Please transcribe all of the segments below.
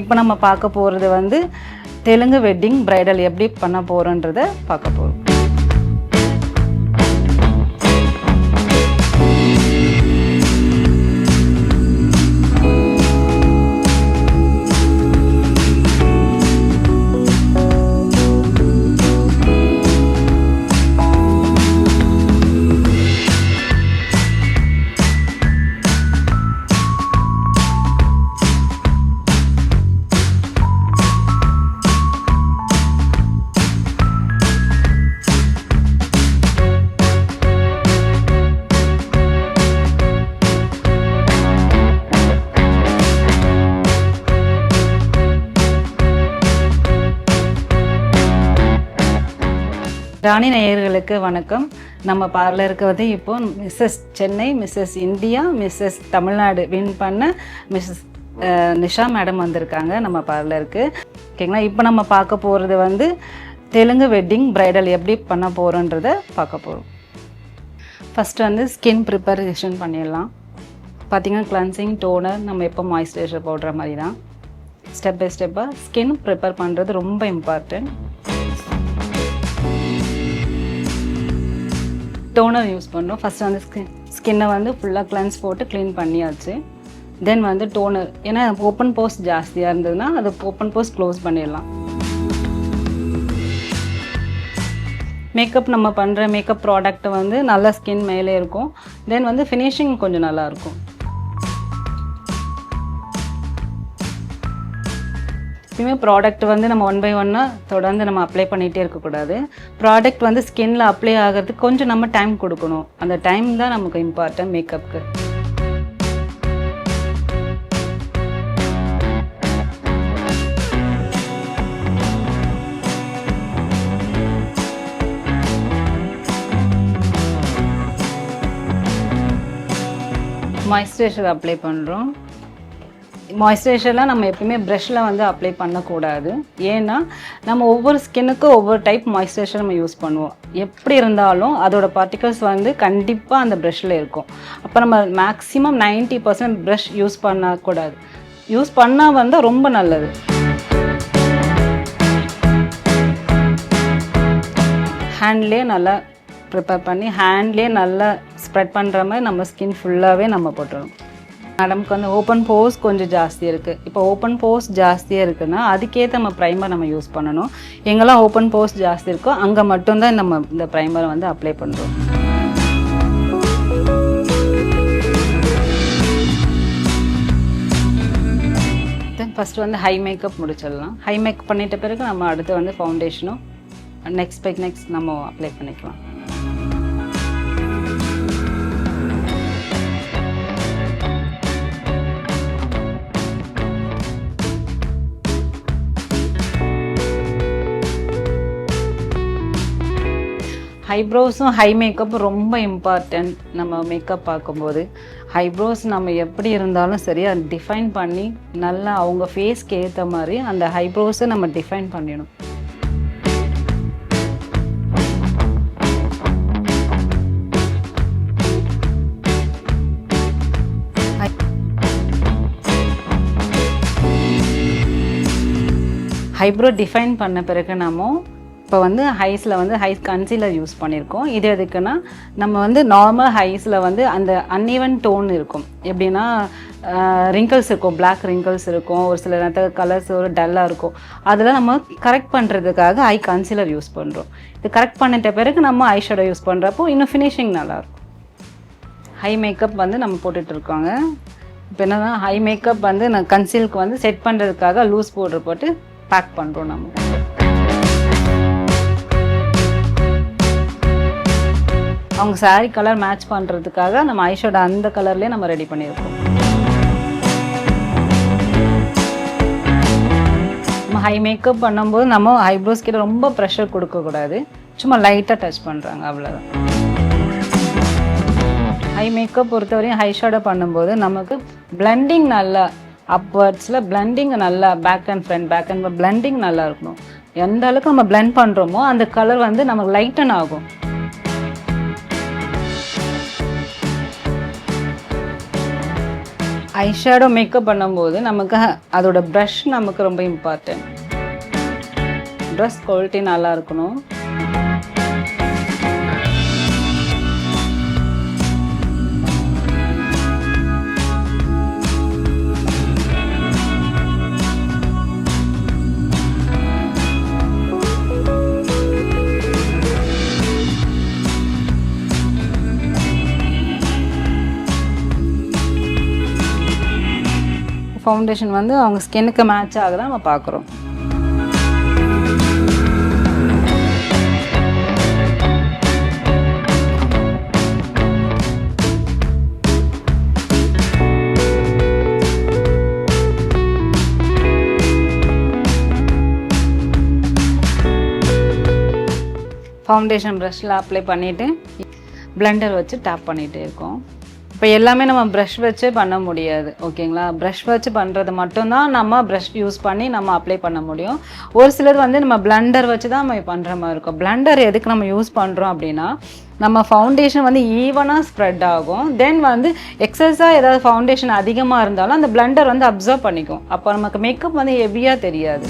இப்போ நம்ம பார்க்க போகிறது வந்து தெலுங்கு வெட்டிங் ப்ரைடல் எப்படி பண்ண போகிறோன்றத பார்க்க போகிறோம் ராணி நேயர்களுக்கு வணக்கம். நம்ம பார்லருக்கு வந்து இப்போ Mrs Chennai Mrs India Mrs Tamil Nadu. Win பண்ண மிஸ்ஸஸ் நிஷா மேடம் வந்திருக்காங்க நம்ம பார்லருக்கு ஓகேங்களா? இப்போ நம்ம பார்க்க போகிறது வந்து தெலுங்கு வெட்டிங் பிரைடல் எப்படி பண்ண போகிறோன்றத பார்க்க போகிறோம் ஃபஸ்ட்டு வந்து ஸ்கின் ப்ரிப்பரேஷன் பண்ணிடலாம். பார்த்திங்கன்னா கிளன்சிங் டோனர் நம்ம எப்போ மாய்ஸ்சரைசர் போடுற மாதிரி தான் ஸ்டெப் பை ஸ்டெப்பாக ஸ்கின் ப்ரிப்பேர் பண்ணுறது ரொம்ப இம்பார்ட்டன்ட் டோனர் யூஸ் பண்ணோம் ஃபஸ்ட்டு வந்து ஸ்கின் ஸ்கின்னை வந்து ஃபுல்லாக கிளென்ஸ் போட்டு க்ளீன் பண்ணியாச்சு. தென் வந்து டோனர் ஏன்னா ஓப்பன் போஸ்ட் ஜாஸ்தியாக இருந்ததுன்னா அது ஓப்பன் போஸ்ட் க்ளோஸ் பண்ணிடலாம். மேக்கப் நம்ம பண்ணுற மேக்கப் ப்ராடக்ட் வந்து நல்ல ஸ்கின் மேலே இருக்கும். தென் வந்து ஃபினிஷிங் கொஞ்சம் நல்லாயிருக்கும் எப்பயுமே ப்ராடக்ட் வந்து நம்ம ஒன் பை ஒன்னாக தொடர்ந்து நம்ம அப்ளை பண்ணிகிட்டே இருக்கக்கூடாது ப்ராடக்ட் வந்து ஸ்கின்ல அப்ளை ஆகிறதுக்கு கொஞ்சம் நம்ம டைம் கொடுக்கணும். அந்த டைம் தான் நமக்கு இம்பார்ட்டன்ட் மேக்கப்புக்கு மாய்ஸ்சரைசர் அப்ளை பண்ணுறோம் மாய்ஸ்சரைசர்லாம் நம்ம எப்பயுமே ப்ரெஷ்ஷில் வந்து அப்ளை பண்ணக்கூடாது. ஏன்னா நம்ம ஒவ்வொரு ஸ்கின்னுக்கும் ஒவ்வொரு டைப் மாய்ஸ்சரைசர் நம்ம யூஸ் பண்ணுவோம். எப்படி இருந்தாலும் அதோட பார்ட்டிகல்ஸ் வந்து கண்டிப்பாக அந்த ப்ரெஷ்ஷில் இருக்கும். அப்போ நம்ம மேக்ஸிமம் 90% பர்சன்ட் ப்ரெஷ் யூஸ் பண்ணக்கூடாது. யூஸ் பண்ணால் வந்து ரொம்ப நல்லது. ஹேண்ட்லேயே நல்லா ப்ரிப்பேர் பண்ணி ஹேண்ட்லேயே நல்லா ஸ்ப்ரெட் பண்ணுற மாதிரி நம்ம ஸ்கின் ஃபுல்லாகவே நம்ம போட்டுடணும் மேடம்க்கு வந்து ஓப்பன் போஸ் கொஞ்சம் ஜாஸ்தி இருக்குது இப்போ ஓப்பன் போஸ் ஜாஸ்தியாக இருக்குன்னா அதுக்கேற்ற நம்ம ப்ரைமர் நம்ம யூஸ் பண்ணணும். எங்கெல்லாம் ஓப்பன் போஸ் ஜாஸ்தி இருக்கோ அங்கே மட்டும்தான் நம்ம இந்த ப்ரைமரை வந்து அப்ளை பண்ணுறோம் தென் ஃபஸ்ட்டு வந்து ஹை மேக்கப் முடிச்சிடலாம். ஹை மேக்கப் பண்ணிட்ட பிறகு நம்ம அடுத்து வந்து ஃபவுண்டேஷனும் நெக்ஸ்ட் பை நெக்ஸ்ட் நம்ம அப்ளை பண்ணிக்கலாம். ஹைப்ரோஸும் ஹை மேக்கப் ரொம்ப இம்பார்ட்டன்ட் நம்ம மேக்கப் பார்க்கும்போது. ஹைப்ரோஸ் நம்ம எப்படி இருந்தாலும் சரி அதை டிஃபைன் பண்ணி நல்லா அவங்க ஃபேஸ்க்கு ஏற்ற மாதிரி அந்த ஹைப்ரோஸை நம்ம டிஃபைன் பண்ணிடணும். ஹைப்ரோ டிஃபைன் பண்ண பிறகு நம்ம இப்போ வந்து ஹைஸில் வந்து ஹைஸ் கன்சீலர் யூஸ் பண்ணியிருக்கோம் இது எதுக்குன்னா நம்ம வந்து நார்மல் ஹைஸில் வந்து அந்த அன்இவன் டோன் இருக்கும். எப்படின்னா ரிங்கிள்ஸ் இருக்கும். பிளாக் ரிங்கிள்ஸ் இருக்கும். ஒரு சில நேரத்தில் கலர்ஸ் ஒரு டல்லாக இருக்கும். அதெல்லாம் நம்ம கரெக்ட் பண்ணுறதுக்காக ஐ கன்சீலர் யூஸ் பண்ணுறோம் இது கரெக்ட் பண்ணிட்ட பிறகு நம்ம ஐ ஷேடோ யூஸ் பண்ணுறப்போ இன்னும் ஃபினிஷிங் நல்லாயிருக்கும். ஹை மேக்கப் வந்து நம்ம போட்டுட்ருக்கோங்க. இப்போ என்னென்னா ஹை மேக்கப் வந்து நான் கன்சீலுக்கு வந்து செட் பண்ணுறதுக்காக லூஸ் பவுடர் போட்டு பேக் பண்ணுறோம் நம்ம. அவங்க saree கலர் மேட்ச் பண்ணுறதுக்காக நம்ம ஐஷோட அந்த கலர்லேயே நம்ம ரெடி பண்ணியிருக்கோம். நம்ம ஹை மேக்கப் பண்ணும்போது நம்ம ஐப்ரோஸ் கிட்ட ரொம்ப ப்ரெஷர் கொடுக்கக்கூடாது. சும்மா லைட்டாக டச் பண்ணுறாங்க அவ்வளோதான் ஹை மேக்கப் பொறுத்தவரையும் ஹை ஷேடோ பண்ணும்போது நமக்கு பிளண்டிங் நல்லா அப்வர்ட்ஸில் பிளண்டிங் நல்லா back and front back and blending நல்லா இருக்கணும். எந்த அளவுக்கு நம்ம பிளெண்ட் பண்ணுறோமோ அந்த கலர் வந்து நமக்கு லைட்டன் ஆகும். ஐஷேடோ மேக்கப் பண்ணும்போது நமக்கு அதோட ப்ரஷ் நமக்கு ரொம்ப இம்பார்ட்டன்ட் ட்ரெஸ் குவாலிட்டி நல்லா இருக்கணும். ஃபவுண்டேஷன் வந்து அவங்க ஸ்கின்னுக்கு மேட்ச் ஆகுதா நம்ம பார்க்குறோம். ஃபவுண்டேஷன் ப்ரஷ்ல அப்ளை பண்ணிவிட்டு பிளெண்டர் வச்சு டேப் பண்ணிகிட்டே இருக்கோம். இப்போ எல்லாமே நம்ம ப்ரஷ் வச்சு பண்ண முடியாது ஓகேங்களா? ப்ரஷ் வச்சு பண்ணுறது மட்டும்தான் நம்ம ப்ரஷ் யூஸ் பண்ணி நம்ம அப்ளை பண்ண முடியும். ஒரு சிலர் வந்து நம்ம பிளண்டர் வச்சு தான் நம்ம பண்ணுற மாதிரி இருக்கும். பிளண்டர் எதுக்கு நம்ம யூஸ் பண்ணுறோம் அப்படின்னா நம்ம ஃபவுண்டேஷன் வந்து ஈவனாக ஸ்ப்ரெட் ஆகும். தென் வந்து எக்ஸஸாக ஏதாவது ஃபவுண்டேஷன் அதிகமாக இருந்தாலும் அந்த பிளண்டர் வந்து அப்சர்வ் பண்ணிக்கும். அப்போ நமக்கு மேக்கப் வந்து ஹெவியாக தெரியாது.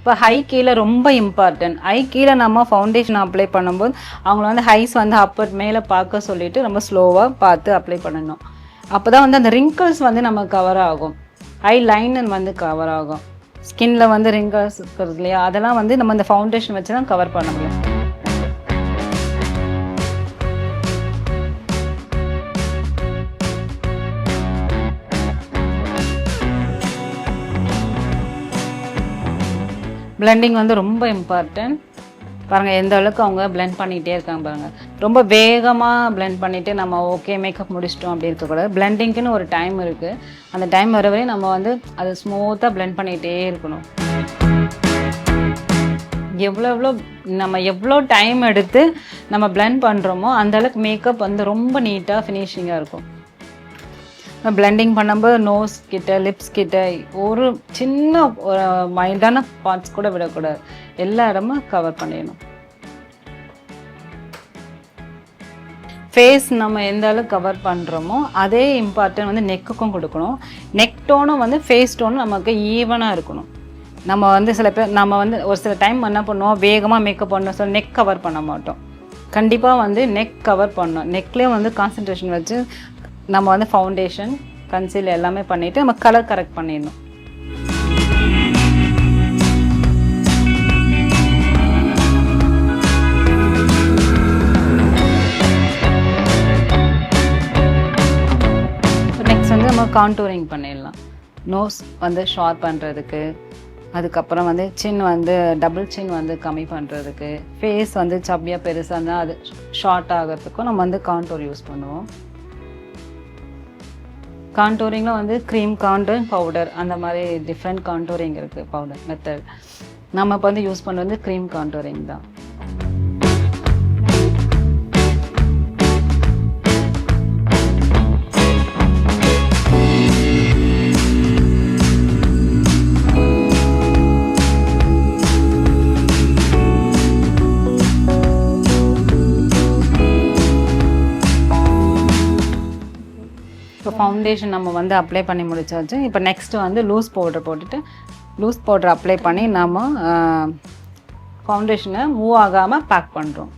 இப்போ ஹை கீழே ரொம்ப இம்பார்ட்டன்ட் ஹை கீழே நம்ம ஃபவுண்டேஷன் அப்ளை பண்ணும்போது அவங்கள வந்து ஹைஸ் வந்து அப்பர் மேலே பார்க்க சொல்லிட்டு ரொம்ப ஸ்லோவாக பார்த்து அப்ளை பண்ணணும். அப்போ தான் வந்து அந்த ரிங்கிள்ஸ் வந்து நம்ம கவர் ஆகும். ஹை லைன் வந்து கவர் ஆகும். ஸ்கின்ல வந்து ரிங்கிள்ஸ் இருக்கிறது இல்லையா? அதெல்லாம் வந்து நம்ம இந்த ஃபவுண்டேஷன் வச்சு தான் கவர் பண்ண முடியும். பிளெண்டிங் வந்து ரொம்ப இம்பார்ட்டன்ட் பாருங்கள் எந்த அளவுக்கு அவங்க பிளெண்ட் பண்ணிகிட்டே இருக்காங்க பாருங்கள் ரொம்ப வேகமாக பிளெண்ட் பண்ணிவிட்டு நம்ம ஓகே மேக்கப் முடிச்சிட்டோம் அப்படி இருக்கக்கூடாது பிளெண்டிங்க்குன்னு ஒரு டைம் இருக்குது அந்த டைம் வர வரையும் நம்ம வந்து அதை ஸ்மூத்தாக பிளெண்ட் பண்ணிகிட்டே இருக்கணும். எவ்வளோ எவ்வளோ நம்ம எவ்வளோ டைம் எடுத்து நம்ம பிளெண்ட் பண்ணுறோமோ அந்த அளவுக்கு மேக்கப் வந்து ரொம்ப நீட்டாக ஃபினிஷிங்காக இருக்கும். பிளெண்டிங் பண்ணும்போது நோஸ் கிட்ட லிப்ஸ் கிட்ட ஒரு சின்ன மைண்டான மைல்டான பார்ட்ஸ் கூட விடக்கூடாது. எல்லா இடமும் கவர் பண்ணிடணும். ஃபேஸ் நம்ம எந்த அளவுக்கு கவர் பண்ணுறோமோ அதே இம்பார்ட்டன் வந்து நெக்குக்கும் கொடுக்கணும். நெக் டோனும் வந்து ஃபேஸ் டோனும் நமக்கு ஈவனாக இருக்கணும். நம்ம வந்து சில பேர் நம்ம வந்து ஒரு சில டைம் என்ன பண்ணுவோம் வேகமாக மேக்கப் பண்ணோம் சொல்லி நெக் கவர் பண்ண மாட்டோம். கண்டிப்பாக வந்து நெக் கவர் பண்ணோம் நெக்லேயும் வந்து கான்சன்ட்ரேஷன் வச்சு நம்ம வந்து ஃபவுண்டேஷன் கன்சீல் எல்லாமே பண்ணிவிட்டு நம்ம கலர் கரெக்ட் பண்ணிடணும். நெக்ஸ்ட் வந்து நம்ம கான்டூரிங் பண்ணிடலாம். நோஸ் வந்து ஷார்ப் பண்ணுறதுக்கு அதுக்கப்புறம் வந்து சின் வந்து டபுள் சின் வந்து கம்மி பண்ணுறதுக்கு ஃபேஸ் வந்து சப்பியாக பெருசாக இருந்தால் அது ஷார்ட் ஆகிறதுக்கும் நம்ம வந்து கான்டூர் யூஸ் பண்ணுவோம். கான்டோரிங்கில் வந்து க்ரீம் கான்டோரிங் பவுடர் அந்த மாதிரி டிஃப்ரெண்ட் கான்டோரிங் இருக்குது பவுடர் மெத்தட் நம்ம இப்போ வந்து யூஸ் பண்ணுறது வந்து க்ரீம் கான்டோரிங் தான். ஃபவுண்டேஷன் நம்ம வந்து அப்ளை பண்ணி முடிச்சாச்சு. இப்போ நெக்ஸ்ட்டு வந்து லூஸ் பவுடர் போட்டுட்டு லூஸ் பவுடர் அப்ளை பண்ணி நம்ம ஃபவுண்டேஷனை மூவ் ஆகாமல் பேக் பண்ணுறோம்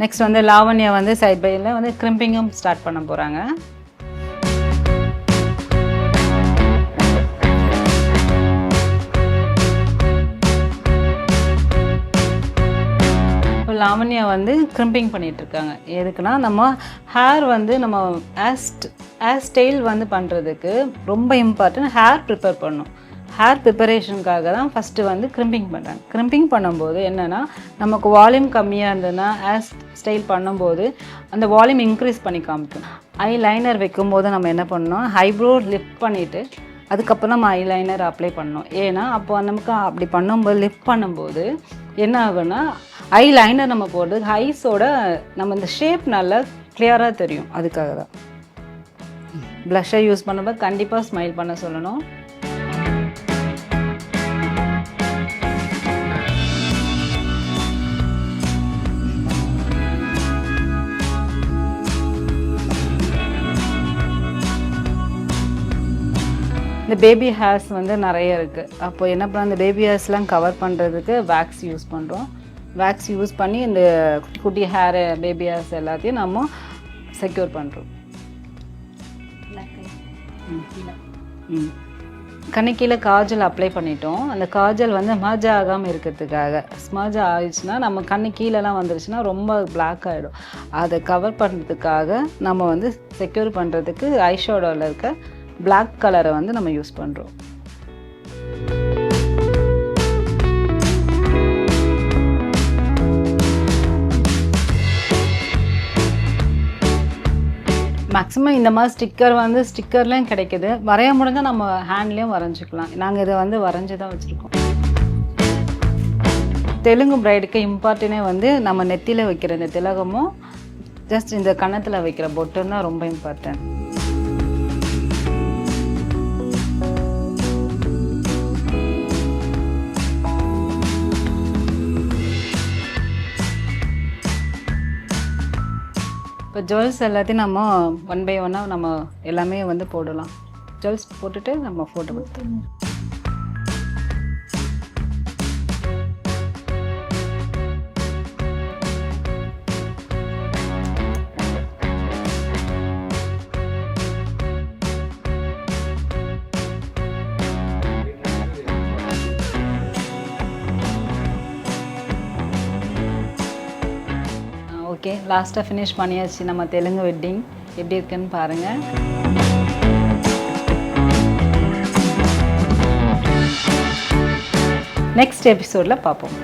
நெக்ஸ்ட் வந்து லாவண்யா வந்து சைட் பையில் வந்து க்ரிம்பிங்கும் ஸ்டார்ட் பண்ண போகிறாங்க இப்போ லாவண்யா வந்து க்ரிம்பிங் பண்ணிகிட்ருக்காங்க எதுக்குன்னா நம்ம ஹேர் வந்து நம்ம ஆஸ்ட் ஹேர் ஸ்டைல் வந்து பண்ணுறதுக்கு ரொம்ப இம்பார்ட்டன்ட் ஹேர் ப்ரிப்பேர் பண்ணும். ஹேர் ப்ரிப்பரேஷனுக்காக தான் ஃபஸ்ட்டு வந்து க்ரிம்பிங் பண்ணுறாங்க க்ரிம்பிங் பண்ணும்போது என்னென்னா நமக்கு வால்யூம் கம்மியாக இருந்ததுன்னா ஹேர் ஸ்டைல் பண்ணும்போது அந்த வால்யூம் இன்க்ரீஸ் பண்ணி காமிக்கும். ஐ லைனர் வைக்கும்போது நம்ம என்ன பண்ணணும் ஹைப்ரோ லிஃப்ட் பண்ணிவிட்டு அதுக்கப்புறம் நம்ம ஐலைனர் அப்ளை பண்ணோம் ஏன்னா அப்போ நமக்கு அப்படி பண்ணும்போது லிஃப்ட் பண்ணும்போது என்ன ஆகும்னா ஐ லைனர் நம்ம போடுறது ஐஸோட நம்ம இந்த ஷேப் நல்லா கிளியராக தெரியும். அதுக்காக தான். ப்ளஷை யூஸ் பண்ணும்போது கண்டிப்பாக ஸ்மைல் பண்ண சொல்லணும். இந்த பேபி ஹேர்ஸ் வந்து நிறைய இருக்குது அப்போ என்ன பண்ண அந்த பேபி ஹேர்ஸ்லாம் கவர் பண்ணுறதுக்கு வேக்ஸ் யூஸ் பண்ணுறோம் வேக்ஸ் யூஸ் பண்ணி இந்த குட்டி குட்டி ஹேர் பேபி ஹேர்ஸ் எல்லாத்தையும் நம்ம செக்யூர் பண்ணுறோம் ம். கண்ணு கீழே காஜல் அப்ளை பண்ணிட்டோம். அந்த காஜல் வந்து ஸ்மர்ஜ் ஆகாமல் இருக்கிறதுக்காக ஸ்மர்ஜ் ஆயிடுச்சுன்னா நம்ம கண்ணு கீழெலாம் வந்துருச்சுன்னா ரொம்ப பிளாக் ஆகிடும் அதை கவர் பண்ணுறதுக்காக நம்ம வந்து செக்யூர் பண்ணுறதுக்கு ஐஷோடோவில் இருக்க பிளாக் கலரை வந்து நம்ம யூஸ் பண்ணுறோம் மேக்ஸிமம் இந்த மாதிரி ஸ்டிக்கர் வந்து ஸ்டிக்கர்லேயும் கிடைக்குது. வரைய முடிஞ்சால் நம்ம ஹேண்ட்லேயும் வரைஞ்சிக்கலாம். நாங்கள் இதை வந்து வரைஞ்சி தான் வச்சுருக்கோம். தெலுங்கு பிரைடுக்கு இம்பார்ட்டனே வந்து நம்ம நெத்தியில் வைக்கிற இந்த திலகமும் ஜஸ்ட் இந்த கன்னத்தில் வைக்கிற பொட்டும் தான் ரொம்ப இம்பார்ட்டன்ட் இப்போ ஜுவல்ஸ் எல்லாத்தையும் நம்ம ஒன் பை ஒன்னாக நம்ம எல்லாமே வந்து போடலாம். ஜுவல்ஸ் போட்டுட்டு நம்ம ஃபோட்டோ கொடுத்துருவோம் ஓகே லாஸ்ட்டாக ஃபினிஷ் பண்ணியாச்சு நம்ம தெலுங்கு வெட்டிங் எப்படி இருக்குன்னு பாருங்கள் நெக்ஸ்ட் எபிசோடில் பார்ப்போம்.